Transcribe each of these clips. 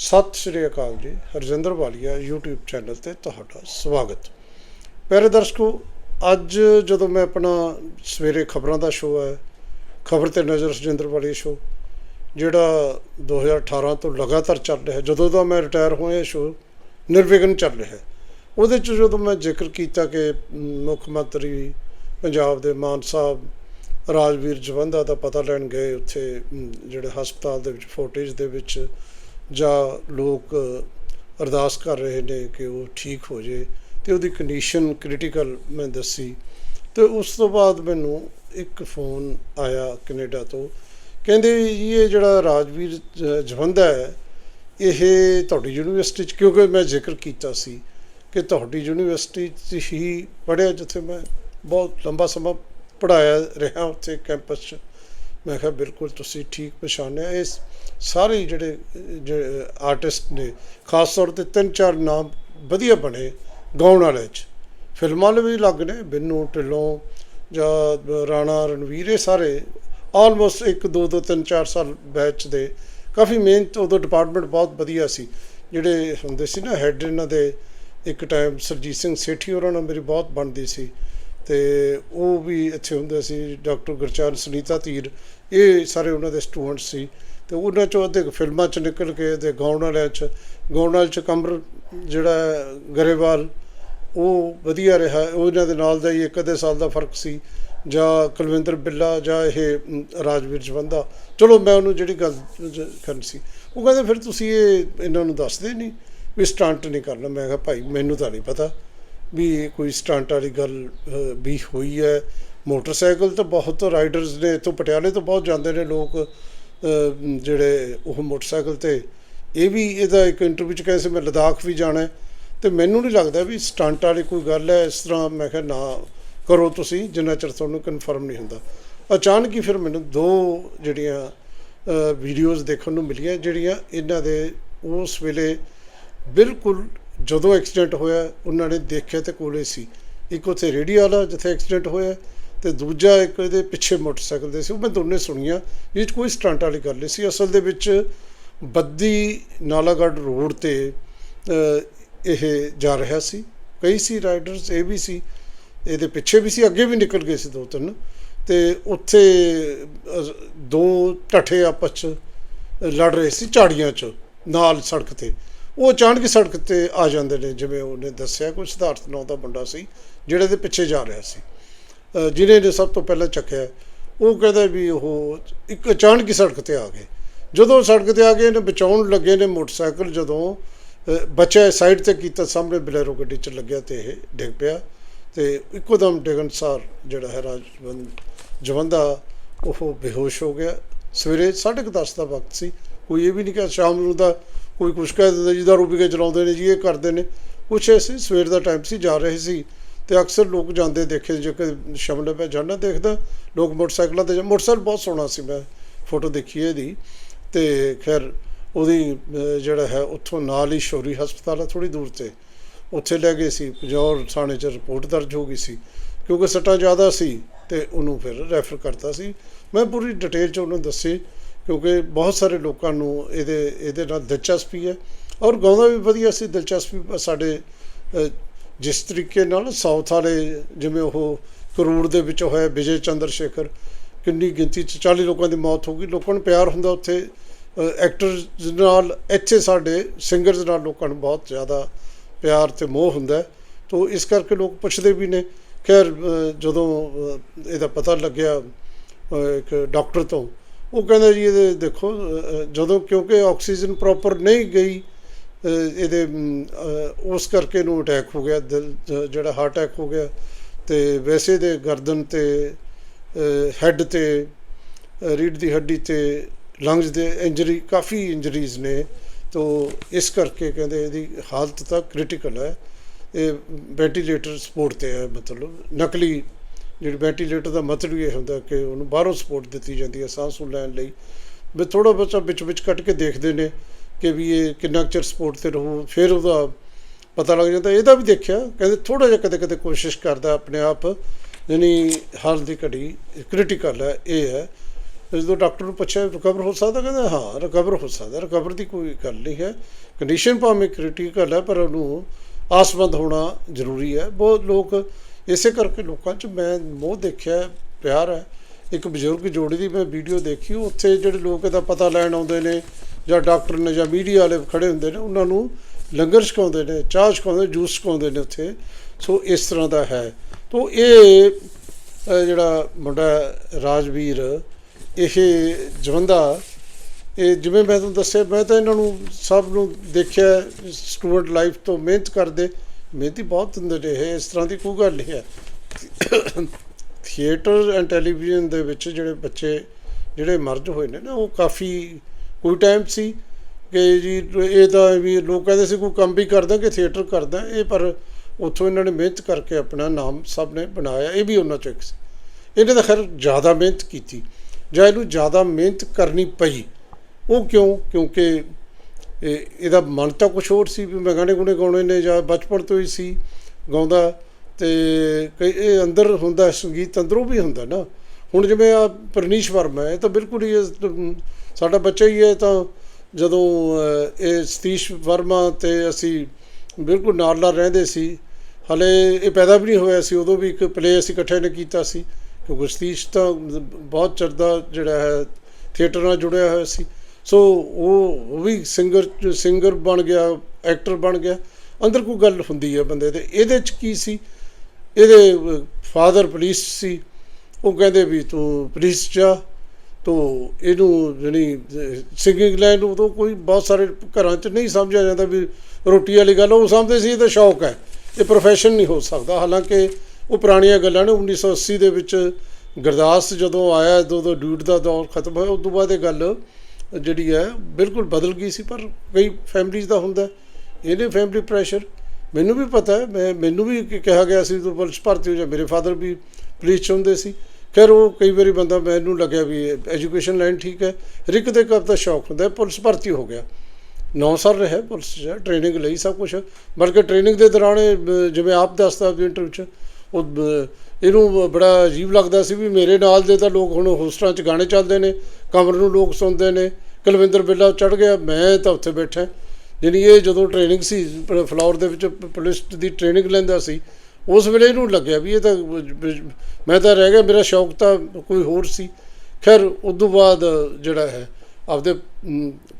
ਸਤਿ ਸ਼੍ਰੀ ਅਕਾਲ ਜੀ, ਹਰਜਿੰਦਰ ਵਾਲੀਆ, YouTube channel ਤੇ ਤੁਹਾਡਾ ਸਵਾਗਤ। ਪਿਆਰੇ ਦਰਸ਼ਕੋ, ਅੱਜ ਜਦੋਂ ਮੈਂ ਆਪਣਾ ਸਵੇਰੇ ਖਬਰਾਂ ਦਾ ਸ਼ੋਅ ਹੈ ਖਬਰ ਤੇ ਨਜ਼ਰ ਹਰਜਿੰਦਰ ਵਾਲੀਆ ਸ਼ੋਅ ਜਿਹੜਾ 2018 ਤੋਂ ਲਗਾਤਾਰ ਚੱਲ ਰਿਹਾ, ਜਦੋਂ ਦਾ ਮੈਂ ਰਿਟਾਇਰ ਹੋਇਆ ਸ਼ੋਅ ਨਿਰਵਿਘਨ ਚੱਲ ਰਿਹਾ। ਉਹਦੇ ਚ ਜਦੋਂ ਮੈਂ ਜ਼ਿਕਰ ਕੀਤਾ ਕਿ ਮੁੱਖ ਮੰਤਰੀ ਪੰਜਾਬ ਦੇ ਮਾਨ ਸਾਹਿਬ, ਰਾਜਵੀਰ ਜਵੰਦਾ ਦਾ ਪਤਾ ਲੈਣ ਗਏ ਉੱਥੇ ਜਿਹੜੇ ਹਸਪਤਾਲ ਦੇ ਵਿੱਚ ਫੋਟੇਜ ਦੇ ਵਿੱਚ ਜਾਂ ਲੋਕ ਅਰਦਾਸ ਕਰ ਰਹੇ ਨੇ ਕਿ ਉਹ ਠੀਕ ਹੋ ਜੇ ਤੇ ਉਹਦੀ ਕੰਡੀਸ਼ਨ ਕ੍ਰਿਟੀਕਲ ਮੈਂ ਦੱਸੀ। ਤੇ ਉਸ ਤੋਂ ਬਾਅਦ ਮੈਨੂੰ ਇੱਕ ਫੋਨ ਆਇਆ ਕੈਨੇਡਾ ਤੋਂ। ਕਹਿੰਦੇ ਜੀ ਇਹ ਜਿਹੜਾ ਰਾਜਵੀਰ ਜ- ਜਵੰਦਾ ਹੈ, ਇਹ ਤੁਹਾਡੀ ਯੂਨੀਵਰਸਿਟੀ ਚ ਕਿਉਂਕਿ ਮੈਂ ਜ਼ਿਕਰ ਕੀਤਾ ਸੀ ਕਿ ਤੁਹਾਡੀ ਯੂਨੀਵਰਸਿਟੀ 'ਚ ਹੀ ਪੜ੍ਹਿਆ ਜਿੱਥੇ ਮੈਂ ਬਹੁਤ ਲੰਬਾ ਸਮਾਂ ਪੜਾਇਆ ਰਿਹਾ ਉੱਥੇ ਕੈਂਪਸ 'ਚ। ਮੈਂ ਕਿਹਾ ਬਿਲਕੁਲ ਤੁਸੀਂ ਠੀਕ ਪਛਾਣਿਆ। ਇਸ ਸਾਰੇ ਹੀ ਜਿਹੜੇ ਆਰਟਿਸਟ ਨੇ, ਖਾਸ ਤੌਰ ਤੇ ਤਿੰਨ ਚਾਰ ਨਾਮ ਵਧੀਆ ਬਣੇ ਗਾਉਣ ਵਾਲੇ 'ਚ। ਫਿਲਮਾਂ ਲਈ ਵੀ ਲੱਗ ਨੇ, ਬਿੰਨੂ, ਢਿੱਲੋਂ, ਜਾਂ ਰਾਣਾ, ਰਣਵੀਰ, ਇਹ ਸਾਰੇ ਆਲਮੋਸਟ 1 2 2 3 4 ਸਾਲ ਬੈਚ ਦੇ। ਕਾਫੀ ਮਿਹਨਤ ਉਦੋਂ ਡਿਪਾਰਟਮੈਂਟ ਬਹੁਤ ਵਧੀਆ ਸੀ। ਜਿਹੜੇ ਹੁੰਦੇ ਸੀ ਨਾ ਹੈੱਡ ਇਹਨਾਂ ਦੇ, ਇੱਕ ਟਾਈਮ ਸਰਜੀਤ ਸਿੰਘ ਸੇਠੀ ਉਹਨਾਂ ਨਾਲ ਮੇਰੀ ਬਹੁਤ ਬਣਦੀ ਸੀ। ਤੇ ਉਹ ਵੀ ਇੱਥੇ ਹੁੰਦੇ ਸੀ, ਡਾਕਟਰ ਗੁਰਚਰਨ, ਸੁਨੀਤਾ ਧੀਰ ਇਹ ਸਾਰੇ ਉਹਨਾਂ ਦੇ ਸਟੂਡੈਂਟ ਸੀ। ਤੇ ਉਹਨਾਂ ਚੋਂ ਅੱਧੇ ਕੁ ਫਿਲਮਾਂ ਚ ਨਿਕਲ ਕੇ ਤੇ ਗਾਉਣ ਵਾਲਿਆਂ ਚ, ਗਾਉਣ ਵਾਲੇ ਚ ਕਮਰ ਜਿਹੜਾ ਗਰੇਵਾਲ, ਉਹ ਵਧੀਆ ਰਿਹਾ। ਉਹ ਇਹਨਾਂ ਦੇ ਨਾਲ ਦਾ ਹੀ ਇੱਕ ਅੱਧੇ ਸਾਲ ਦਾ ਫ਼ਰਕ ਸੀ। ਜਾਂ ਕੁਲਵਿੰਦਰ ਬਿੱਲਾ ਜਾਂ ਇਹ ਰਾਜਵੀਰ ਜਵੰਦਾ। ਚਲੋ ਮੈਂ ਉਹਨੂੰ ਜਿਹੜੀ ਗੱਲ ਜ- ਕਰਨੀ ਸੀ, ਉਹ ਕਹਿੰਦੇ, ਫਿਰ ਤੁਸੀਂ ਇਹ, ਇਹਨਾਂ ਨੂੰ ਦੱਸਦੇ ਨਹੀਂ ਵੀ ਸਟੰਟ ਨਹੀਂ ਕਰਨਾ? ਮੈਂ ਕਿਹਾ, ਭਾਈ, ਮੈਨੂੰ ਤਾਂ ਨਹੀਂ ਪਤਾ। ਵੀ ਕੋਈ ਸਟੰਟ ਵਾਲੀ ਗੱਲ ਵੀ ਹੋਈ ਹੈ। ਮੋਟਰਸਾਈਕਲ ਤਾਂ ਬਹੁਤ ਰਾਈਡਰਸ ਨੇ, ਇੱਥੋਂ ਪਟਿਆਲੇ ਤੋਂ ਬਹੁਤ ਜਾਂਦੇ ਨੇ ਲੋਕ ਜਿਹੜੇ ਉਹ ਮੋਟਰਸਾਈਕਲ ਤੇ। ਇਹ ਵੀ ਇਹਦਾ ਇੱਕ ਇੰਟਰਵਿਊ ਚ ਕਹੇ ਸੀ ਮੈਂ ਲਦਾਖ ਵੀ ਜਾਣਾ ਹੈ। ਤੇ ਮੈਨੂੰ ਨਹੀਂ ਲੱਗਦਾ ਵੀ ਸਟੰਟ ਵਾਲੀ ਕੋਈ ਗੱਲ ਹੈ, ਇਸ ਤਰ੍ਹਾਂ ਮੈਂ ਕਿਹਾ ਨਾ ਕਰੋ ਤੁਸੀਂ, ਜਿੰਨਾ ਚਿਰ ਤੁਹਾਨੂੰ ਕਨਫਰਮ ਨਹੀਂ ਹੁੰਦਾ। ਅਚਾਨਕ ਹੀ ਫਿਰ ਮੈਨੂੰ ਦੋ ਜਿਹੜੀਆਂ ਵੀਡੀਓਜ਼ ਦੇਖਣ ਨੂੰ ਮਿਲੀਆਂ, ਜਿਹੜੀਆਂ ਇਹਨਾਂ ਦੇ ਉਸ ਵੇਲੇ ਬਿਲਕੁਲ ਜਦੋਂ ਐਕਸੀਡੈਂਟ ਹੋਇਆ, ਉਹਨਾਂ ਨੇ ਦੇਖਿਆ ਤੇ ਕੋਲੇ ਸੀ। ਇੱਕ ਉੱਥੇ ਰੇੜੀ ਵਾਲਾ ਜਿੱਥੇ ਐਕਸੀਡੈਂਟ ਹੋਇਆ ਤੇ ਦੂਜਾ ਇੱਕ ਇਹਦੇ ਪਿੱਛੇ ਮੋਟਰਸਾਈਕਲ ਦੇ ਸੀ। ਉਹ ਮੈਂ ਦੋਨੇ ਸੁਣੀਆਂ, ਇਹ 'ਚ ਕੋਈ ਸਟੰਟ ਵਾਲੀ ਗੱਲ ਨਹੀਂ ਸੀ। ਅਸਲ ਦੇ ਵਿੱਚ ਬੱਦੀ ਨਾਲਾਗੜ੍ਹ ਰੋਡ ਤੇ ਇਹ ਜਾ ਰਿਹਾ ਸੀ। ਕਈ ਸੀ ਰਾਈਡਰਸ, ਇਹ ਵੀ ਸੀ। ਇਹਦੇ ਪਿੱਛੇ ਵੀ ਸੀ, ਅੱਗੇ ਵੀ ਨਿਕਲ ਗਏ ਸੀ ਦੋ ਤਿੰਨ। ਤੇ ਉੱਥੇ ਦੋ ਢੱਠੇ ਆਪਸ ਚ ਲੜ ਰਹੇ ਸੀ ਝਾੜੀਆਂ ਚ, ਨਾਲ ਸੜਕ ਤੇ। ਉਹ ਅਚਾਨਕ ਹੀ ਸੜਕ ਤੇ ਆ ਜਾਂਦੇ ਨੇ ਜਿਵੇਂ ਉਹਨੇ ਦੱਸਿਆ ਕੋਈ ਸਿਧਾਰਥ ਨਾਂ ਦਾ ਮੁੰਡਾ ਸੀ ਜਿਹੜੇ ਦੇ ਪਿੱਛੇ ਜਾ ਰਿਹਾ ਸੀ। ਜਿਹਨੇ ਨੇ ਸਭ ਤੋਂ ਪਹਿਲਾਂ ਚੱਕਿਆ ਉਹ ਕਹਿੰਦਾ ਵੀ ਉਹ ਇੱਕ ਅਚਾਨਕ ਹੀ ਸੜਕ ਤੇ ਆ ਗਏ। ਜਦੋਂ ਸੜਕ ਤੇ ਆ ਗਏ ਨੇ ਬਚਾਉਣ ਲੱਗੇ ਨੇ ਮੋਟਰਸਾਈਕਲ ਜਦੋਂ ਅ, ਬੱਚਾ ਸਾਈਡ ਤੇ ਕੀਤਾ ਸਾਹਮਣੇ ਬਲੈਰੋ ਗੱਡੀ ਚ ਲੱਗਿਆ ਤੇ ਇਹ ਡਿੱਗ ਪਿਆ। ਤੇ ਇੱਕੋ ਦਮ ਡਿੱਗਣ ਸਾਰ ਜਿਹੜਾ ਹੈ ਰਾਜਵੰਦ ਜਵੰਦਾ ਉਹ ਬੇਹੋਸ਼ ਹੋ ਗਿਆ। ਸਵੇਰੇ 10:30 ਦਾ ਵਕਤ ਸੀ ਕੋਈ ਇਹ ਵੀ ਨਹੀਂ ਕਿ ਸ਼ਾਮ ਨੂੰ ਦਾ ਕੋਈ ਕੁਛ ਕਹਿ ਦਿੰਦਾ ਜੀ ਦਾਰੂ ਪੀ ਕੇ ਚਲਾਉਂਦੇ ਨੇ ਜੀ, ਇਹ ਕਰਦੇ ਨੇ। ਕੁਛ ਐਸੇ ਸਵੇਰ ਦਾ ਟਾਈਮ ਸੀ, ਜਾ ਰਹੇ ਸੀ ਤੇ ਅਕਸਰ ਲੋਕ ਜਾਂਦੇ ਦੇਖੇ, ਜੇ ਕਿ ਸ਼ਮਲੇ ਪੈ ਜਾਣਾ ਦੇਖਦਾ, ਲੋਕ ਮੋਟਰਸਾਈਕਲਾਂ ਤੇ ਜਾਂ- ਮੋਟਰਸਾਈਕਲ ਬਹੁਤ ਸੋਹਣਾ ਸੀ, ਮੈਂ ਫੋਟੋ ਦੇਖੀ ਇਹਦੀ। ਤੇ ਖੈਰ ਉਹਦੀ ਜਿਹੜਾ ਹੈ, ਉੱਥੋਂ ਨਾਲ ਹੀ ਸ਼ੋਰੀ ਹਸਪਤਾਲ ਆ ਥੋੜੀ ਦੂਰ ਤੇ। ਉੱਥੇ ਲੈ ਗਏ ਸੀ ਪਜੌਰ ਥਾਣੇ 'ਚ ਰਿਪੋਰਟ ਦਰਜ ਹੋ ਗਈ ਸੀ। ਕਿਉਂਕਿ ਸੱਟਾਂ ਜ਼ਿਆਦਾ ਸੀ ਤੇ ਉਹਨੂੰ ਫਿਰ ਰੈਫਰ ਕਰਤਾ ਸੀ। ਮੈਂ ਪੂਰੀ ਡਿਟੇਲ 'ਚ ਉਹਨੂੰ ਦੱਸੀ। ਕਿਉਂਕਿ ਬਹੁਤ ਸਾਰੇ ਲੋਕਾਂ ਨੂੰ ਇਹਦੇ ਇਹਦੇ ਨਾਲ ਦਿਲਚਸਪੀ ਹੈ ਔਰ ਗਾਉਂਦਾ ਵੀ ਵਧੀਆ ਸੀ, ਦਿਲਚਸਪੀ ਸਾਡੇ ਜਿਸ ਤਰੀਕੇ ਨਾਲ ਸਾਊਥ ਵਾਲੇ ਜਿਵੇਂ ਉਹ ਕਰੂੜ ਦੇ ਵਿੱਚ ਹੋਇਆ ਵਿਜੇ ਚੰਦਰ ਸ਼ੇਖਰ, ਕਿੰਨੀ ਗਿਣਤੀ ਚ 40 ਲੋਕਾਂ ਦੀ ਮੌਤ ਹੋ ਗਈ ਲੋਕਾਂ ਨੂੰ ਪਿਆਰ ਹੁੰਦਾ ਉੱਥੇ ਐਕਟਰਸ ਨਾਲ, ਇੱਥੇ ਸਾਡੇ ਸਿੰਗਰਸ ਨਾਲ ਲੋਕਾਂ ਨੂੰ ਬਹੁਤ ਜ਼ਿਆਦਾ ਪਿਆਰ ਤੇ ਮੋਹ ਹੁੰਦਾ ਹੈ। ਤੋ ਇਸ ਕਰਕੇ ਲੋਕ ਪੁੱਛਦੇ ਵੀ ਨੇ, ਖੈਰ ਜਦੋਂ ਇਹਦਾ ਪਤਾ ਲੱਗਿਆ ਇੱਕ ਡਾਕਟਰ ਤੋਂ ਉਹ ਕਹਿੰਦਾ ਜੀ ਇਹਦੇ ਦੇਖੋ ਜਦੋਂ ਕਿਉਂਕਿ ਆਕਸੀਜਨ ਪ੍ਰੋਪਰ ਨਹੀਂ ਗਈ ਇਹਦੇ ਉਸ ਕਰਕੇ ਨੂੰ ਅਟੈਕ ਹੋ ਗਿਆ, ਦਿਲ ਜਿਹੜਾ ਹਾਰਟ ਅਟੈਕ ਹੋ ਗਿਆ ਤੇ ਵੈਸੇ ਦੇ ਗਰਦਨ ਤੇ ਹੈੱਡ ਤੇ ਰੀੜ ਦੀ ਹੱਡੀ ਤੇ ਲੰਗਸ ਦੇ ਇੰਜਰੀ ਕਾਫੀ ਇੰਜਰੀਜ਼ ਨੇ। ਤੋ ਇਸ ਕਰਕੇ ਕਹਿੰਦੇ ਇਹਦੀ ਹਾਲਤ ਤਾਂ ਕ੍ਰਿਟੀਕਲ ਹੈ। ਇਹ ਵੈਂਟੀਲੇਟਰ ਸਪੋਰਟ ਤੇ ਹੈ, ਮਤਲਬ ਨਕਲੀ ਜਿਹੜੀ ਵੈਂਟੀਲੇਟਰ ਦਾ ਮਤਲਬ ਇਹ ਹੁੰਦਾ ਕਿ ਉਹਨੂੰ ਬਾਹਰੋਂ ਸਪੋਰਟ ਦਿੱਤੀ ਜਾਂਦੀ ਹੈ ਸਾਹ ਸੂਹ ਲੈਣ ਲਈ। ਵੀ ਥੋੜਾ ਬੱਚਾ ਵਿੱਚ ਵਿੱਚ ਕੱਟ ਕੇ ਦੇਖਦੇ ਨੇ ਕਿ ਵੀ ਇਹ ਕਿੰਨਾ ਕੁ ਚਿਰ ਸਪੋਰਟ ਤੇ ਰਹੂ, ਫਿਰ ਉਹਦਾ ਪਤਾ ਲੱਗ ਜਾਂਦਾ। ਇਹਦਾ ਵੀ ਦੇਖਿਆ, ਕਹਿੰਦੇ ਥੋੜਾ ਜਿਹਾ ਕਦੇ ਕਦੇ ਕੋਸ਼ਿਸ਼ ਕਰਦਾ ਆਪਣੇ ਆਪ, ਯਾਨੀ ਹਾਲ ਦੀ ਘੜੀ ਕ੍ਰਿਟੀਕਲ ਹੈ, ਇਹ ਹੈ। ਜਦੋਂ ਡਾਕਟਰ ਨੂੰ ਪੁੱਛਿਆ ਰਿਕਵਰ ਹੋ ਸਕਦਾ? ਕਹਿੰਦਾ, ਹਾਂ ਰਿਕਵਰ ਹੋ ਸਕਦਾ। ਰਿਕਵਰ ਦੀ ਕੋਈ ਗੱਲ ਨਹੀਂ ਹੈ। ਕੰਡੀਸ਼ਨ ਭਾਵੇਂ ਕ੍ਰਿਟੀਕਲ ਹੈ, ਪਰ ਉਹਨੂੰ ਆਸਮੰਦ ਹੋਣਾ ਜ਼ਰੂਰੀ ਹੈ। ਬਹੁਤ ਲੋਕ ਇਸੇ ਕਰਕੇ ਲੋਕਾਂ 'ਚ ਮੈਂ ਮੋਹ ਦੇਖਿਆ, ਪਿਆਰ ਹੈ। ਇੱਕ ਬਜ਼ੁਰਗ ਜੋੜੀ ਦੀ ਮੈਂ ਵੀਡੀਓ ਦੇਖੀ, ਉੱਥੇ ਜਿਹੜੇ ਲੋਕ ਇਹਦਾ ਪਤਾ ਲੈਣ ਆਉਂਦੇ ਨੇ ਜਾਂ ਡਾਕਟਰ ਨੇ ਜਾਂ ਮੀਡੀਆ ਵਾਲੇ ਖੜੇ ਹੁੰਦੇ ਨੇ, ਉਹਨਾਂ ਨੂੰ ਲੰਗਰ ਛਕਾਉਂਦੇ ਨੇ, ਚਾਹ ਛਕਾਉਂਦੇ, ਜੂਸ ਛਕਾਉਂਦੇ ਨੇ ਉੱਥੇ। ਸੋ ਇਸ ਤਰ੍ਹਾਂ ਦਾ ਹੈ। ਤੋ ਇਹ ਜਿਹੜਾ ਮੁੰਡਾ ਰਾਜਵੀਰ, ਇਹ ਜਵੰਦਾ, ਇਹ ਜਿਵੇਂ ਮੈਂ ਤੁਹਾਨੂੰ ਦੱਸਿਆ, ਮੈਂ ਤਾਂ ਇਹਨਾਂ ਨੂੰ ਸਭ ਨੂੰ ਦੇਖਿਆ, ਸਟੂਡੈਂਟ ਲਾਈਫ ਤੋਂ ਮਿਹਨਤ ਕਰਦੇ। ਮਿਹਨਤੀ ਬਹੁਤ ਹੁੰਦੇ ਨੇ, ਇਹ ਇਸ ਤਰ੍ਹਾਂ ਦੀ ਕੋਈ ਗੱਲ ਨਹੀਂ ਹੈ। ਥੀਏਟਰ ਐਂਡ ਟੈਲੀਵਿਜ਼ਨ ਦੇ ਵਿੱਚ ਜਿਹੜੇ ਬੱਚੇ, ਜਿਹੜੇ ਮਰਜ ਹੋਏ ਨੇ ਨਾ, ਉਹ ਕਾਫੀ, ਕੋਈ ਟਾਈਮ ਸੀ ਕਿ ਜੀ, ਇਹ ਤਾਂ ਵੀ ਲੋਕ ਕਹਿੰਦੇ ਸੀ ਕੋਈ ਕੰਮ ਵੀ ਕਰਦਾ ਕਿ ਥੀਏਟਰ ਕਰਦਾ, ਇਹ ਪਰ ਉੱਥੋਂ ਇਹਨਾਂ ਨੇ ਮਿਹਨਤ ਕਰਕੇ ਆਪਣਾ ਨਾਮ ਸਭ ਨੇ ਬਣਾਇਆ, ਇਹ ਵੀ ਉਹਨਾਂ ਚੋਂ ਇੱਕ ਸੀ। ਇਹਨੇ ਤਾਂ ਖੈਰ ਜ਼ਿਆਦਾ ਮਿਹਨਤ ਕੀਤੀ। ਜਾਂ ਇਹਨੂੰ ਜ਼ਿਆਦਾ ਮਿਹਨਤ ਕਰਨੀ ਪਈ। ਉਹ ਕਿਉਂ? ਕਿਉਂਕਿ ਇਹਦਾ ਮਨ ਤਾਂ ਕੁਝ ਹੋਰ ਸੀ ਵੀ ਮੈਂ ਗਾਣੇ ਗੁਣੇ ਗਾਉਣੇ ਨੇ ਜਾਂ ਬਚਪਨ ਤੋਂ ਹੀ ਸੀ ਗਾਉਂਦਾ ਤੇ ਕਈ ਇਹ ਅੰਦਰ ਹੁੰਦਾ ਸੰਗੀਤ ਅੰਦਰੋਂ ਵੀ ਹੁੰਦਾ ਨਾ। ਹੁਣ ਜਿਵੇਂ ਆ ਪ੍ਰਨੀਸ਼ ਵਰਮਾ ਹੈ ਇਹ ਤਾਂ ਬਿਲਕੁਲ ਹੀ ਸਾਡਾ ਬੱਚਾ ਹੀ ਹੈ ਤਾਂ ਜਦੋਂ ਇਹ ਸਤੀਸ਼ ਵਰਮਾ ਤੇ ਅਸੀਂ ਬਿਲਕੁਲ ਨਾਲ ਨਾਲ ਰਹਿੰਦੇ ਸੀ, ਹਲੇ ਇਹ ਪੈਦਾ ਵੀ ਨਹੀਂ ਹੋਇਆ ਸੀ, ਉਦੋਂ ਵੀ ਇੱਕ ਪਲੇ ਅਸੀਂ ਇਕੱਠੇ ਨੇ ਕੀਤਾ ਸੀ, ਕਿਉਂਕਿ ਸਤੀਸ਼ ਤਾਂ ਬਹੁਤ ਚਿਰ ਜਿਹੜਾ ਹੈ, ਥੀਏਟਰ ਨਾਲ ਜੁੜਿਆ ਹੋਇਆ ਸੀ। ਸੋ ਉਹ ਉਹ ਵੀ ਸਿੰਗਰ ਸਿੰਗਰ ਬਣ ਗਿਆ ਐਕਟਰ ਬਣ ਗਿਆ। ਅੰਦਰ ਕੋਈ ਗੱਲ ਹੁੰਦੀ ਹੈ ਬੰਦੇ ਦੇ ਇਹਦੇ ਚ ਕੀ ਸੀ? ਇਹਦੇ ਫਾਦਰ ਪੁਲਿਸ ਸੀ। ਉਹ ਕਹਿੰਦੇ ਵੀ ਤੂੰ ਪੁਲਿਸ ਜਾ ਤੋ ਇਹਨੂੰ ਜਿਹੜੀ ਸਿੰਗਿੰਗ ਲਾਈਨ ਉਦੋਂ ਕੋਈ ਬਹੁਤ ਸਾਰੇ ਘਰਾਂ 'ਚ ਨਹੀਂ ਸਮਝਿਆ ਜਾਂਦਾ ਵੀ ਰੋਟੀ ਵਾਲੀ ਗੱਲ ਉਹ ਸਮਝਦੇ ਸੀ ਇਹ ਤਾਂ ਸ਼ੌਕ ਹੈ। ਇਹ ਪ੍ਰੋਫੈਸ਼ਨ ਨਹੀਂ ਹੋ ਸਕਦਾ। ਹਾਲਾਂਕਿ ਉਹ ਪੁਰਾਣੀਆਂ ਗੱਲਾਂ ਨੇ। 1980 ਦੇ ਵਿੱਚ ਗੁਰਦਾਸ ਜਦੋਂ ਆਇਆ, ਉਦੋਂ ਡਿਊਟ ਦਾ ਦੌਰ ਖਤਮ ਹੋਇਆ। ਉਸ ਤੋਂ ਬਾਅਦ ਇਹ ਗੱਲ ਜਿਹੜੀ ਹੈ, ਬਿਲਕੁਲ ਬਦਲ ਗਈ ਸੀ, ਪਰ ਕਈ ਫੈਮਲੀਜ਼ ਦਾ ਹੁੰਦਾ ਹੈ। ਇਹਨੇ ਫੈਮਿਲੀ ਪ੍ਰੈਸ਼ਰ ਮੈਨੂੰ ਵੀ ਪਤਾ ਹੈ, ਮੈਂ, ਮੈਨੂੰ ਵੀ ਕਿਹਾ ਗਿਆ ਸੀ, ਤੂੰ ਪੁਲਿਸ ਭਰਤੀ ਹੋ ਜਾ, ਮੇਰੇ ਫਾਦਰ ਵੀ ਪੁਲਿਸ 'ਚ ਹੁੰਦੇ ਸੀ। ਖੈਰ, ਉਹ ਕਈ ਵਾਰੀ ਬੰਦਾ ਮੈਨੂੰ ਲੱਗਿਆ ਵੀ ਐਜੂਕੇਸ਼ਨ ਲਾਈਨ ਠੀਕ ਹੈ ਰਿਕ ਇੱਕ ਦੇ ਘਰ ਦਾ ਸ਼ੌਕ ਹੁੰਦਾ ਪੁਲਿਸ ਭਰਤੀ ਹੋ ਗਿਆ। 9 ਸਾਲ ਰਿਹਾ ਪੁਲਿਸ 'ਚ ਟ੍ਰੇਨਿੰਗ ਲਈ ਸਭ ਕੁਝ ਬਲਕਿ ਟ੍ਰੇਨਿੰਗ ਦੇ ਦੌਰਾਨ ਜਿਵੇਂ ਆਪ ਦੱਸਦਾ ਆਪਣੀ ਇੰਟਰਵਿਊ 'ਚ, ਉਹ ਇਹਨੂੰ ਬੜਾ ਅਜੀਬ ਲੱਗਦਾ ਸੀ ਵੀ ਮੇਰੇ ਨਾਲ ਦੇ ਤਾਂ ਲੋਕ ਹੁਣ ਹੋਸਟਰਾਂ 'ਚ ਗਾਣੇ ਚੱਲਦੇ ਨੇ, ਕਮਰ ਨੂੰ ਲੋਕ ਸੁਣਦੇ ਨੇ। ਕੁਲਵਿੰਦਰ ਬਿੱਲਾ ਚੜ ਗਿਆ, ਮੈਂ ਤਾਂ ਉੱਥੇ ਬੈਠਾ। ਜਾਣੀ ਇਹ ਜਦੋਂ ਟ੍ਰੇਨਿੰਗ ਸੀ, ਪ- ਫਲੋਰ ਦੇ ਵਿੱਚ ਪੁਲਿਸ ਦੀ ਟ੍ਰੇਨਿੰਗ ਲੈਂਦਾ ਸੀ, ਉਸ ਵੇਲੇ ਇਹਨੂੰ ਲੱਗਿਆ ਵੀ ਇਹ ਤਾਂ ਮੈਂ ਤਾਂ ਰਹਿ ਗਿਆ, ਮੇਰਾ ਸ਼ੌਕ ਤਾਂ ਕੋਈ ਹੋਰ ਸੀ। ਖੈਰ ਉਸ ਤੋਂ ਬਾਅਦ ਜਿਹੜਾ ਹੈ, ਆਪਦੇ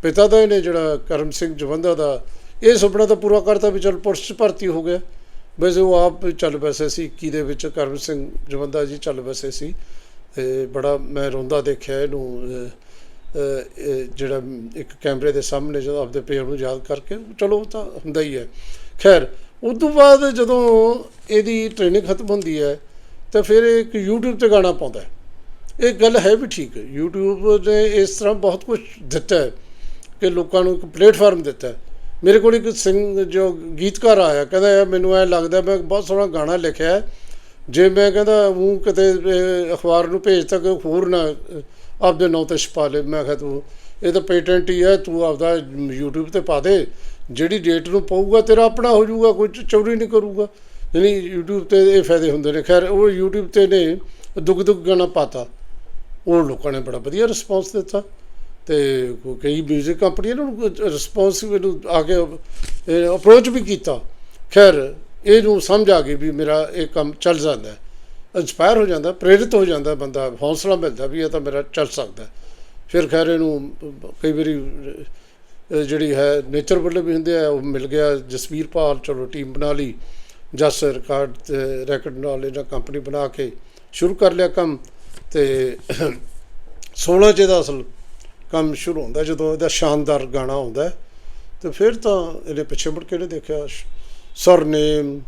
ਪਿਤਾ ਦਾ ਇਹਨੇ ਜਿਹੜਾ ਕਰਮ ਸਿੰਘ ਜਵੰਦਾ ਦਾ, ਇਹ ਸੁਪਨਾ ਤਾਂ ਪੂਰਾ ਕਰਤਾ ਵੀ ਚਲ ਪੁਲਿਸ 'ਚ ਭਰਤੀ ਹੋ ਗਿਆ। ਵੈਸੇ ਉਹ ਆਪ ਚੱਲ ਵੈਸੇ ਸੀ 21 ਦੇ ਵਿੱਚ ਕਰਮ ਸਿੰਘ ਜਵੰਦਾ ਜੀ ਚੱਲ ਵੈਸੇ ਸੀ ਤੇ ਬੜਾ ਮੈਂ ਰੋਂਦਾ ਦੇਖਿਆ ਇਹਨੂੰ ਜਿਹੜਾ ਇੱਕ ਕੈਮਰੇ ਦੇ ਸਾਹਮਣੇ ਜਦੋਂ ਆਪਦੇ ਪਿਓ ਨੂੰ ਯਾਦ ਕਰਕੇ, ਚਲੋ ਤਾਂ ਹੁੰਦਾ ਹੀ ਹੈ। ਖੈਰ ਉਸ ਤੋਂ ਬਾਅਦ ਜਦੋਂ ਇਹਦੀ ਟ੍ਰੇਨਿੰਗ ਖਤਮ ਹੁੰਦੀ ਹੈ, ਤਾਂ ਫਿਰ ਇਹ ਇੱਕ YouTube ਤੇ ਗਾਣਾ ਪਾਉਂਦਾ ਇਹ ਗੱਲ ਹੈ ਵੀ ਠੀਕ ਹੈ YouTube ਨੇ ਇਸ ਤਰ੍ਹਾਂ ਬਹੁਤ ਕੁਝ ਦਿੱਤਾ ਹੈ ਕਿ ਲੋਕਾਂ ਨੂੰ ਇੱਕ ਪਲੇਟਫਾਰਮ ਦਿੱਤਾ ਹੈ। ਮੇਰੇ ਕੋਲ ਇੱਕ ਸਿੰਘ ਜੋ ਗੀਤਕਾਰ ਆਇਆ, ਕਹਿੰਦਾ ਯਾਰ ਮੈਨੂੰ ਐ ਲੱਗਦਾ ਮੈਂ ਬਹੁਤ ਸੋਹਣਾ ਗਾਣਾ ਲਿਖਿਆ ਜੇ ਮੈਂ ਕਹਿੰਦਾ ਉਹ ਕਿਤੇ ਅਖਬਾਰ ਨੂੰ ਭੇਜ ਤੱਕ ਹੋਰ ਨਾ ਆਪਦੇ ਨਾਂ ਤੇ ਛਪਾ ਲੈ। ਮੈਂ ਕਿਹਾ ਤੂੰ, ਇਹ ਤਾਂ ਪੇਟੈਂਟ ਹੀ ਹੈ, ਤੂੰ ਆਪਦਾ YouTube ਤੇ ਪਾ ਦੇ। ਜਿਹੜੀ ਡੇਟ ਨੂੰ ਪਾਊਗਾ, ਤੇਰਾ ਆਪਣਾ ਹੋ ਜਾਊਗਾ, ਕੋਈ ਚ- ਚੋਰੀ ਨਹੀਂ ਕਰੂਗਾ। ਯਾਨੀ YouTube ਤੇ ਇਹ ਫਾਇਦੇ ਹੁੰਦੇ ਨੇ। ਖੈਰ, ਉਹ YouTube ਤੇ ਨੇ ਦੁੱਗ ਦੁੱਗ ਗਾਣਾ ਪਾਤਾ। ਉਹ ਲੋਕਾਂ ਨੇ ਬੜਾ ਵਧੀਆ ਰਿਸਪੌਂਸ ਦਿੱਤਾ। ਤੇ ਕੋ- ਕਈ 뮤직 ਕੰਪਨੀਆਂ ਨੂੰ ਉਹਨੂੰ ਰਿਸਪੌਂਸ ਇਹਨੂੰ ਆ ਕੇ ਅਪਰੋਚ ਵੀ ਕੀਤਾ। ਖੈਰ, ਇਹਨੂੰ ਸਮਝ ਆ ਗਈ ਵੀ ਮੇਰਾ ਇਹ ਕੰਮ ਚੱਲ ਜਾਂਦਾ। ਹੈ ਇੰਸਪਾਇਰ ਹੋ ਜਾਂਦਾ, ਪ੍ਰੇਰਿਤ ਹੋ ਜਾਂਦਾ ਬੰਦਾ, ਹੌਸਲਾ ਮਿਲਦਾ ਵੀ ਇਹ ਤਾਂ ਮੇਰਾ ਚੱਲ ਸਕਦਾ। ਫਿਰ ਖੈਰ ਇਹਨੂੰ ਕਈ ਵਾਰੀ ਜਿਹੜੀ ਹੈ ਨੇਚਰ ਵੱਲੋਂ ਵੀ ਹੁੰਦੇ ਆ, ਉਹ ਮਿਲ ਗਿਆ ਜਸਵੀਰ ਪਾਲ, ਚਲੋ ਟੀਮ ਬਣਾ ਲਈ। ਜਸ ਰਿਕਾਰਡ ਤੇ ਰੈਕਡ ਨਾਲ ਇਹਨਾਂ ਕੰਪਨੀ ਬਣਾ ਕੇ ਸ਼ੁਰੂ ਕਰ ਲਿਆ ਕੰਮ। ਤੇ 16 ਚ ਇਹਦਾ ਅਸਲ ਕੰਮ ਸ਼ੁਰੂ ਹੁੰਦਾ ਜਦੋਂ ਇਹਦਾ ਸ਼ਾਨਦਾਰ ਗਾਣਾ ਆਉਂਦਾ ਹੈ, ਤੇ ਫਿਰ ਤਾਂ ਇਹਨੇ ਪਿੱਛੇ ਮੁੜ ਕੇ ਨਹੀਂ ਦੇਖਿਆ ਸਰਨੇਮ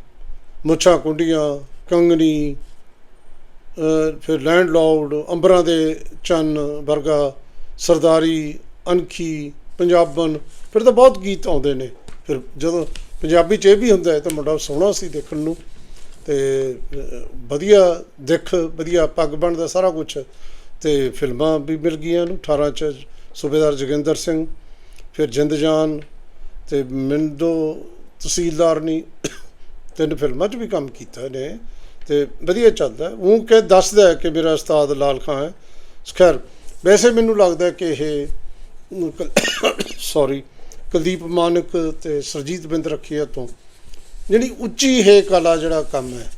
ਮੁੱਛਾਂ ਕੁੰਡੀਆਂ ਕੰਗਣੀ ਫਿਰ ਲੈਂਡ ਲਾਰਡ ਅੰਬਰਾਂ ਦੇ ਚੰਨ ਵਰਗਾ ਸਰਦਾਰੀ ਅਨਖੀ ਪੰਜਾਬਨ ਫਿਰ ਤਾਂ ਬਹੁਤ ਗੀਤ ਆਉਂਦੇ ਨੇ। ਫਿਰ ਜਦੋਂ ਪੰਜਾਬੀ ਚ ਇਹ ਵੀ ਹੁੰਦਾ ਹੈ ਤਾਂ ਮੁੰਡਾ ਸੋਹਣਾ ਸੀ ਦੇਖਣ ਨੂੰ ਤੇ ਵਧੀਆ ਦਿੱਖ ਵਧੀਆ ਪੱਗ ਬਣਦਾ ਸਾਰਾ ਕੁਝ ਤੇ ਫਿਲਮਾਂ ਵੀ ਮਿਲ ਗਈਆਂ ਨੂੰ 18 ਚ ਸੂਬੇਦਾਰ ਜੋਗਿੰਦਰ ਸਿੰਘ, ਫਿਰ ਜਿੰਦ ਜਾਨ ਤੇ ਮਿੰਦੋ ਤਹਿਸੀਲਦਾਰਨੀ, ਤਿੰਨ ਫਿਲਮਾਂ 'ਚ ਵੀ ਕੰਮ ਕੀਤਾ ਨੇ ਤੇ ਵਧੀਆ ਚੱਲਦਾ। ਉਹ ਕਿ ਦੱਸਦਾ ਕਿ ਮੇਰਾ ਉਸਤਾਦ ਲਾਲ ਖਾਂ ਹੈ। ਖੈਰ, ਵੈਸੇ ਮੈਨੂੰ ਲੱਗਦਾ ਕਿ ਇਹ ਸੌਰੀ ਕੁਲਦੀਪ ਮਾਨਕ ਤੇ ਸਰਜੀਤ ਬਿੰਦ ਰੱਖੀਆ ਤੋਂ, ਜਿਹੜੀ ਉੱਚੀ ਹੈ ਕਲਾ ਜਿਹੜਾ ਕੰਮ ਹੈ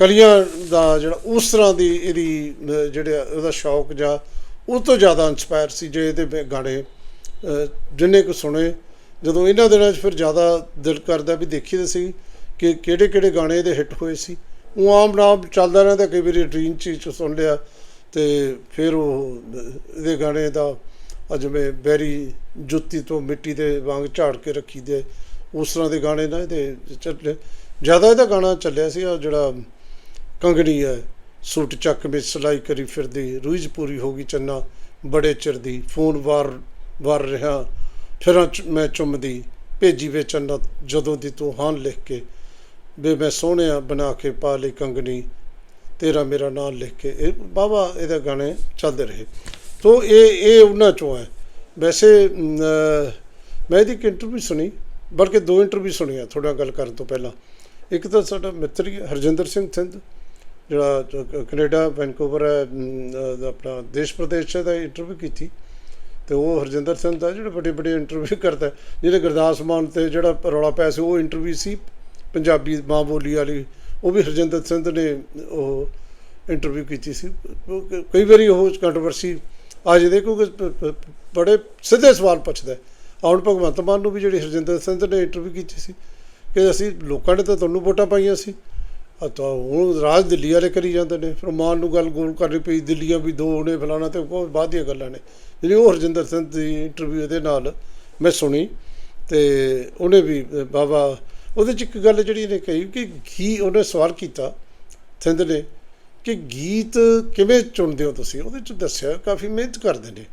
ਕਲੀਆਂ ਦਾ ਜਿਹੜਾ ਉਸ ਤਰ੍ਹਾਂ ਦੀ ਇਹਦੀ ਅਹ, ਜਿਹੜਾ ਉਹਦਾ ਸ਼ੌਕ ਜਾਂ ਉਹ ਤੋਂ ਜ਼ਿਆਦਾ ਇਨਸਪਾਇਰ ਸੀ ਜੇ ਇਹਦੇ ਵਿੱਚ ਗਾਣੇ ਜਿੰਨੇ ਕੁ ਸੁਣੇ। ਜਦੋਂ ਇਹਨਾਂ ਦਿਨਾਂ 'ਚ ਫਿਰ ਜ਼ਿਆਦਾ ਦਿਲ ਕਰਦਾ ਵੀ ਦੇਖੀ ਤਾਂ ਸੀ ਕਿ ਕਿਹੜੇ ਕਿਹੜੇ ਗਾਣੇ ਇਹਦੇ ਹਿੱਟ ਹੋਏ ਸੀ। ਉਹ ਆਮ ਨਾਮ ਚੱਲਦਾ ਰਹਿੰਦਾ ਕਈ ਵਾਰੀ ਡ੍ਰੀਮ ਚੀਜ਼ 'ਚ ਸੁਣ ਲਿਆ ਤੇ ਫਿਰ ਉਹ ਇਹਦੇ ਗਾਣੇ ਦਾ ਆ ਜਿਵੇਂ ਬੈਰੀ ਜੁੱਤੀ ਤੋਂ ਮਿੱਟੀ ਦੇ ਵਾਂਗ ਝਾੜ ਕੇ ਰੱਖੀ ਦੇ ਉਸ ਤਰ੍ਹਾਂ ਦੇ ਗਾਣੇ ਨਾ ਇਹਦੇ ਚੱਲੇ। ਜ਼ਿਆਦਾ ਇਹਦਾ ਗਾਣਾ ਚੱਲਿਆ ਸੀ ਜਿਹੜਾ ਕੰਗਣੀ ਹੈ ਸੂਟ ਚੱਕ ਵਿੱਚ ਸਲਾਈ ਕਰੀ ਫਿਰਦੀ ਰੂਈਜ਼ ਪੂਰੀ ਹੋ ਗਈ ਚੰਨਾ। ਬੜੇ ਚਿਰ ਦੀ ਫੋਨ ਵਾਰ ਵਾਰ ਰਿਹਾ। ਫਿਰਾਂ ਚ- ਮੈਂ ਚੁੰਮਦੀ ਭੇਜੀ ਵੇ ਚੰਨਾ ਜਦੋਂ ਦੀ ਤੂੰ ਹਾਂ ਲਿਖ ਕੇ। ਵੇ ਮੈਂ ਸੋਹਣਿਆ ਬਣਾ ਕੇ ਪਾ ਲਈ ਕੰਗਣੀ ਤੇਰਾ ਮੇਰਾ ਨਾਮ ਲਿਖ ਕੇ। ਇਹ ਬਾਬਾ ਇਹਦੇ ਗਾਣੇ ਚੱਲਦੇ ਰਹੇ। ਤੋ ਇਹ ਇਹ ਉਹਨਾਂ ਚੋਂ ਹੈ ਵੈਸੇ ਮੈਂ ਇਹਦੀ ਇੱਕ ਇੰਟਰਵਿਊ ਸੁਣੀ ਬਲਕਿ ਦੋ ਇੰਟਰਵਿਊ ਸੁਣੀਆਂ ਥੋੜਾ ਗੱਲ ਕਰਨ ਤੋਂ ਪਹਿਲਾਂ। ਇੱਕ ਤਾਂ ਸਾਡਾ ਮਿੱਤਰ ਹੈ, ਹਰਜਿੰਦਰ ਸਿੰਘ ਸਿੰਧ ਜਿਹੜਾ ਜੋ ਕੈਨੇਡਾ, ਵੈਨਕੂਵਰ ਹੈ ਆਪਣਾ ਦੇਸ਼ ਪ੍ਰਦੇਸ਼ ਦਾ ਇੰਟਰਵਿਊ ਕੀਤੀ। ਤੇ ਉਹ ਹਰਜਿੰਦਰ ਸਿੰਘ ਦਾ ਜਿਹੜਾ ਵੱਡੇ ਵੱਡੇ ਇੰਟਰਵਿਊ ਕਰਦਾ ਜਿਹੜੇ ਗੁਰਦਾਸ ਮਾਨ ਤੇ ਜਿਹੜਾ ਰੌਲਾ ਪਿਆ ਸੀ, ਉਹ ਇੰਟਰਵਿਊ ਸੀ, ਪੰਜਾਬੀ ਮਾਂ ਬੋਲੀ ਵਾਲੀ। ਉਹ ਵੀ ਹਰਜਿੰਦਰ ਸਿੰਘ ਨੇ ਉਹ ਇੰਟਰਵਿਊ ਕੀਤੀ ਸੀ। ਕਈ ਵਾਰੀ ਉਹ ਕੰਟਰੋਵਰਸੀ ਆ ਜਾਂਦੀ ਕਿਉਂਕਿ ਬੜੇ ਸਿੱਧੇ ਸਵਾਲ ਪੁੱਛਦਾ ਹੈ। ਹੁਣ ਭਗਵੰਤ ਮਾਨ ਨੂੰ ਵੀ ਜਿਹੜੀ ਹਰਜਿੰਦਰ ਸਿੰਘ ਨੇ ਇੰਟਰਵਿਊ ਕੀਤੀ ਸੀ, ਕਿ ਅਸੀਂ ਲੋਕਾਂ ਨੇ ਤਾਂ ਤੁਹਾਨੂੰ ਵੋਟਾਂ ਪਾਈਆਂ ਸੀ। ਤਾਂ ਹੁਣ ਰਾਜ ਦਿੱਲੀ ਵਾਲੇ ਕਰੀ ਜਾਂਦੇ ਨੇ ਫਿਰ ਮਾਨ ਨੂੰ ਗੱਲ ਗੋਲ ਕਰਨੀ ਪਈ, ਦਿੱਲੀਆਂ ਵੀ ਦੋ ਨੇ ਫਲਾਣਾ ਤੇ ਉਹ ਬਾਅਦ ਦੀਆਂ ਗੱਲਾਂ ਨੇ। ਜਿਹੜੀ ਉਹ ਹਰਜਿੰਦਰ ਸਿੰਘ ਦੀ ਇੰਟਰਵਿਊ ਇਹਦੇ ਨਾਲ ਮੈਂ ਸੁਣੀ ਤੇ ਉਹਨੇ ਵੀ, ਬਾਬਾ, ਉਹਦੇ ਚ ਇੱਕ ਗੱਲ ਜਿਹੜੀ ਨੇ ਕਹੀ ਕਿ ਕੀ ਉਹਨੇ ਸਵਾਲ ਕੀਤਾ ਸਿੰਧ ਨੇ ਕਿ ਗੀਤ ਕਿਵੇਂ ਚੁਣਦੇ ਹੋ ਤੁਸੀਂ? ਉਹਦੇ ਚ ਦੱਸਿਆ ਕਾਫੀ ਮਿਹਨਤ ਕਰਦੇ ਨੇ।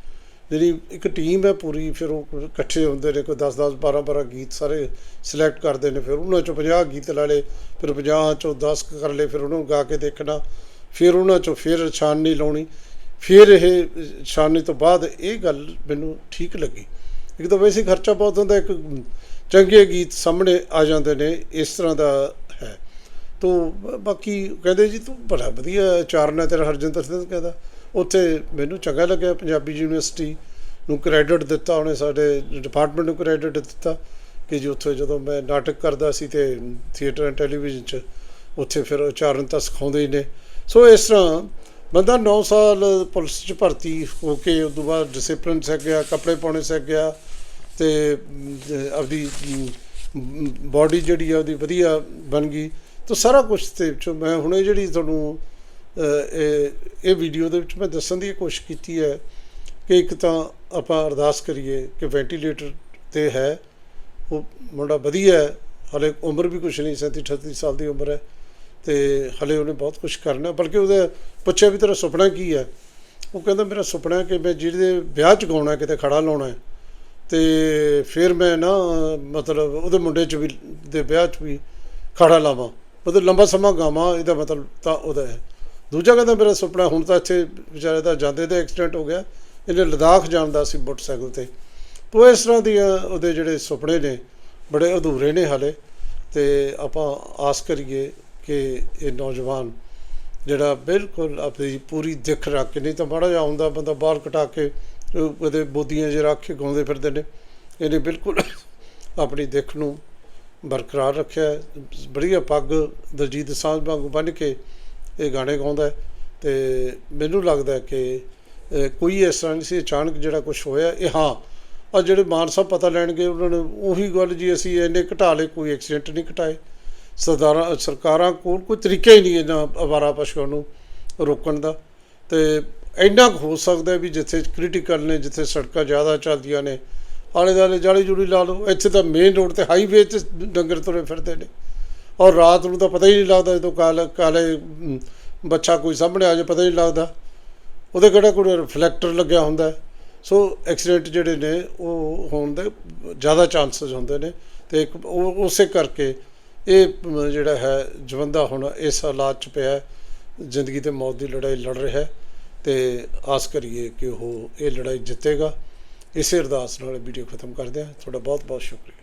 ਜਿਹੜੀ ਇੱਕ ਟੀਮ ਹੈ ਪੂਰੀ, ਫਿਰ ਉਹ ਇਕੱਠੇ ਹੁੰਦੇ ਨੇ, ਕੋਈ 10 10 12 12 ਗੀਤ ਸਾਰੇ ਸਿਲੈਕਟ ਕਰਦੇ ਨੇ, ਫਿਰ ਉਹਨਾਂ ਚੋਂ 50 ਗੀਤ ਲਾ ਲਏ, ਫਿਰ 50 ਚੋਂ 10 ਕਰ ਲਏ, ਫਿਰ ਉਹਨੂੰ ਗਾ ਕੇ ਦੇਖਣਾ, ਫਿਰ ਉਹਨਾਂ ਚੋਂ ਫਿਰ ਛਾਨਣੀ ਲਾਉਣੀ, ਫਿਰ ਇਹ ਛਾਨਣੀ ਤੋਂ ਬਾਅਦ ਇਹ ਗੱਲ ਮੈਨੂੰ ਠੀਕ ਲੱਗੀ। ਇੱਕ ਤਾਂ ਵੈਸੇ ਖਰਚਾ ਬਹੁਤ ਹੁੰਦਾ, ਇੱਕ ਚੰਗੇ ਗੀਤ ਸਾਹਮਣੇ ਆ ਜਾਂਦੇ ਨੇ, ਇਸ ਤਰ੍ਹਾਂ ਦਾ ਹੈ। ਤੋ ਬਾਕੀ ਕਹਿੰਦੇ ਜੀ ਤੂੰ ਬੜਾ ਵਧੀਆ ਚਾਰਨ ਹੈ, ਤੇਰਾ ਹਰਜਿੰਦਰ ਸਿੰਘ ਕਹਿੰਦਾ ਉੱਥੇ ਮੈਨੂੰ ਚੰਗਾ ਲੱਗਿਆ, ਪੰਜਾਬੀ ਯੂਨੀਵਰਸਿਟੀ ਨੂੰ ਕ੍ਰੈਡਿਟ ਦਿੱਤਾ, ਉਹਨੇ ਸਾਡੇ ਡਿਪਾਰਟਮੈਂਟ ਨੂੰ ਕ੍ਰੈਡਿਟ ਦਿੱਤਾ ਕਿ ਜੀ ਉੱਥੇ ਜਦੋਂ ਮੈਂ ਨਾਟਕ ਕਰਦਾ ਸੀ ਤੇ ਥੀਏਟਰ ਐਂਡ ਟੈਲੀਵਿਜ਼ਨ 'ਚ, ਉੱਥੇ ਫਿਰ ਉਚਾਰਨ ਤਾਂ ਸਿਖਾਉਂਦੇ ਹੀ ਨੇ। ਸੋ ਇਸ ਤਰ੍ਹਾਂ ਬੰਦਾ 9 ਸਾਲ ਪੁਲਿਸ 'ਚ ਭਰਤੀ ਹੋ ਕੇ, ਉਸ ਤੋਂ ਬਾਅਦ ਡਿਸਪਲਿਨ ਸਿੱਖ ਗਿਆ, ਕੱਪੜੇ ਪਾਉਣੇ ਸਿੱਖ ਗਿਆ ਤੇ ਆਪਦੀ ਬਾਡੀ ਜਿਹੜੀ ਆ, ਉਹਦੀ ਵਧੀਆ ਬਣ ਗਈ। ਤਾਂ ਸਾਰਾ ਕੁਝ ਤੇ ਵਿੱਚੋਂ ਮੈਂ ਹੁਣੇ ਜਿਹੜੀ ਤੁਹਾਨੂੰ ਇਹ ਇਹ ਵੀਡੀਓ ਦੇ ਵਿੱਚ ਮੈਂ ਦੱਸਣ ਦੀ ਕੋਸ਼ਿਸ਼ ਕੀਤੀ ਹੈ ਕਿ ਇੱਕ ਤਾਂ ਆਪਾਂ ਅਰਦਾਸ ਕਰੀਏ ਕਿ ਵੈਂਟੀਲੇਟਰ ਤੇ ਹੈ। ਉਹ ਮੁੰਡਾ ਵਧੀਆ ਹੈ। ਹਲੇ ਉਮਰ ਵੀ ਕੁਛ ਨਹੀਂ 37 38 ਸਾਲ ਦੀ ਉਮਰ ਹੈ ਤੇ ਹਲੇ ਉਹਨੇ ਬਹੁਤ ਕੁਝ ਕਰਨਾ। ਬਲਕਿ ਉਹਦੇ ਪੁੱਛਿਆ ਵੀ ਤੇਰਾ ਸੁਪਨਾ ਕੀ ਹੈ? ਉਹ ਕਹਿੰਦਾ, ਮੇਰਾ ਸੁਪਨਾ ਹੈ ਕਿ ਮੈਂ ਜਿਹਦੇ ਵਿਆਹ ਚ ਗਾਉਣਾ ਕਿਤੇ ਖੜਾ ਲਾਉਣਾ ਹੈ। ਤੇ ਫਿਰ ਮੈਂ ਨਾ, ਮਤਲਬ ਉਹਦੇ ਮੁੰਡੇ ਚ ਵੀ, ਦੇ ਵਿਆਹ ਚ ਵੀ ਖੜਾ ਲਾਵਾਂ। ਮਤਲਬ ਲੰਬਾ ਸਮਾਂ ਗਾਵਾਂ, ਇਹਦਾ ਮਤਲਬ ਤਾਂ ਉਹਦਾ ਹੈ। ਦੂਜਾ ਕਹਿੰਦਾ ਮੇਰਾ ਸੁਪਨਾ ਹੁਣ ਤਾਂ ਇੱਥੇ ਵਿਚਾਰੇ ਦਾ ਜਾਂਦੇ ਦਾ ਐਕਸੀਡੈਂਟ ਹੋ ਗਿਆ। ਇਹਨੇ ਲਦਾਖ ਜਾਣ ਦਾ ਸੀ ਮੋਟਰਸਾਈਕਲ ਤੇ। ਤੋ ਇਸ ਤਰ੍ਹਾਂ ਦੀਆਂ ਉਹਦੇ ਜਿਹੜੇ ਸੁਪਨੇ ਨੇ, ਬੜੇ ਅਧੂਰੇ ਨੇ ਹਾਲੇ। ਤੇ ਆਪਾਂ ਆਸ ਕਰੀਏ ਕਿ ਇਹ ਨੌਜਵਾਨ ਜਿਹੜਾ ਬਿਲਕੁਲ ਆਪਣੀ ਪੂਰੀ ਦਿੱਖ ਰੱਖ ਕੇ, ਨਹੀਂ ਤਾਂ ਮਾੜਾ ਜਿਹਾ ਆਉਂਦਾ ਬੰਦਾ ਬਾਲ ਕਟਾ ਕੇ ਉਹ ਉਹਦੇ ਬੋਦੀਆਂ ਜਿਹੇ ਰੱਖ ਕੇ ਗਾਉਂਦੇ ਫਿਰਦੇ ਨੇ। ਇਹਨੇ ਬਿਲਕੁਲ ਆਪਣੀ ਦਿੱਖ ਨੂੰ ਬਰਕਰਾਰ ਰੱਖਿਆ। ਹੈ। ਬੜੀਆ ਪੱਗ ਦਲਜੀਤ ਸਾਂਝ ਵਾਂਗੂ ਬੰਨ੍ਹ ਕੇ ਇਹ ਗਾਣੇ ਗਾਉਂਦਾ ਹੈ ਤੇ ਮੈਨੂੰ ਲੱਗਦਾ ਕਿ ਕੋਈ ਇਸ ਤਰ੍ਹਾਂ ਨਹੀਂ ਸੀ, ਅਚਾਨਕ ਜਿਹੜਾ ਕੁਝ ਹੋਇਆ, ਇਹ ਹਾਂ ਆ ਜਿਹੜੇ ਮਾਨ ਸਾਹਿਬ ਪਤਾ ਲੈਣਗੇ, ਉਹਨਾਂ ਨੇ ਉਹੀ ਗੱਲ ਜੀ, ਅਸੀਂ ਇੰਨੇ ਘਟਾ ਲਏ, ਕੋਈ ਐਕਸੀਡੈਂਟ ਨਹੀਂ ਘਟਾਏ। ਸਰਦਾਰਾਂ, ਸਰਕਾਰਾਂ ਕੋਲ ਕੋਈ ਤਰੀਕਾ ਹੀ ਨਹੀਂ ਇਹਨਾਂ ਅਵਾਰਾ ਪਸ਼ੂਆਂ ਨੂੰ ਰੋਕਣ ਦਾ। ਤੇ ਇੰਨਾ ਕੁ ਹੋ ਸਕਦਾ ਵੀ ਜਿੱਥੇ ਕ੍ਰਿਟੀਕਲ ਨੇ, ਜਿੱਥੇ ਸੜਕਾਂ ਜ਼ਿਆਦਾ ਚੱਲਦੀਆਂ ਨੇ ਆਲੇ ਦੁਆਲੇ ਜਾਲੀ ਜੁੜੀ ਲਾ ਲਓ, ਇੱਥੇ ਤਾਂ ਮੇਨ ਰੋਡ ਤੇ ਹਾਈਵੇ ਤੇ ਡੰਗਰ ਤੁਰੇ ਫਿਰਦੇ ਨੇ। ਔਰ ਰਾਤ ਨੂੰ ਤਾਂ ਪਤਾ ਹੀ ਨਹੀਂ ਲੱਗਦਾ ਜਦੋਂ ਕਾਲੇ ਕਾਲੇ ਬੱਚਾ ਕੋਈ ਸਾਹਮਣੇ ਆ ਜਾਏ, ਪਤਾ ਹੀ ਨਹੀਂ ਲੱਗਦਾ। ਉਹਦੇ ਕਿਹੜਾ ਕੋਈ ਰਿਫਲੈਕਟਰ ਲੱਗਿਆ ਹੁੰਦਾ ਸੋ ਐਕਸੀਡੈਂਟ ਜਿਹੜੇ ਨੇ, ਉਹ ਹੋਣ ਦੇ ਜ਼ਿਆਦਾ ਚਾਂਸਸ ਹੁੰਦੇ ਨੇ। ਤੇ ਇੱਕ ਉਹ, ਉਸੇ ਕਰਕੇ ਇਹ ਜਿਹੜਾ ਹੈ, ਜਵੰਦਾ ਹੁਣ ਇਸ ਹਾਲਾਤ ਚ ਪਿਆ ਜ਼ਿੰਦਗੀ ਤੇ ਮੌਤ ਦੀ ਲੜਾਈ ਲੜ ਰਿਹਾ ਹੈ। ਤੇ ਆਸ ਕਰੀਏ ਕਿ ਉਹ ਇਹ ਲੜਾਈ ਜਿੱਤੇਗਾ। ਇਸੇ ਅਰਦਾਸ ਨਾਲ ਵੀਡੀਓ ਖਤਮ ਕਰਦੇ ਹਾਂ। ਤੁਹਾਡਾ ਬਹੁਤ ਬਹੁਤ ਸ਼ੁਕਰੀਆ।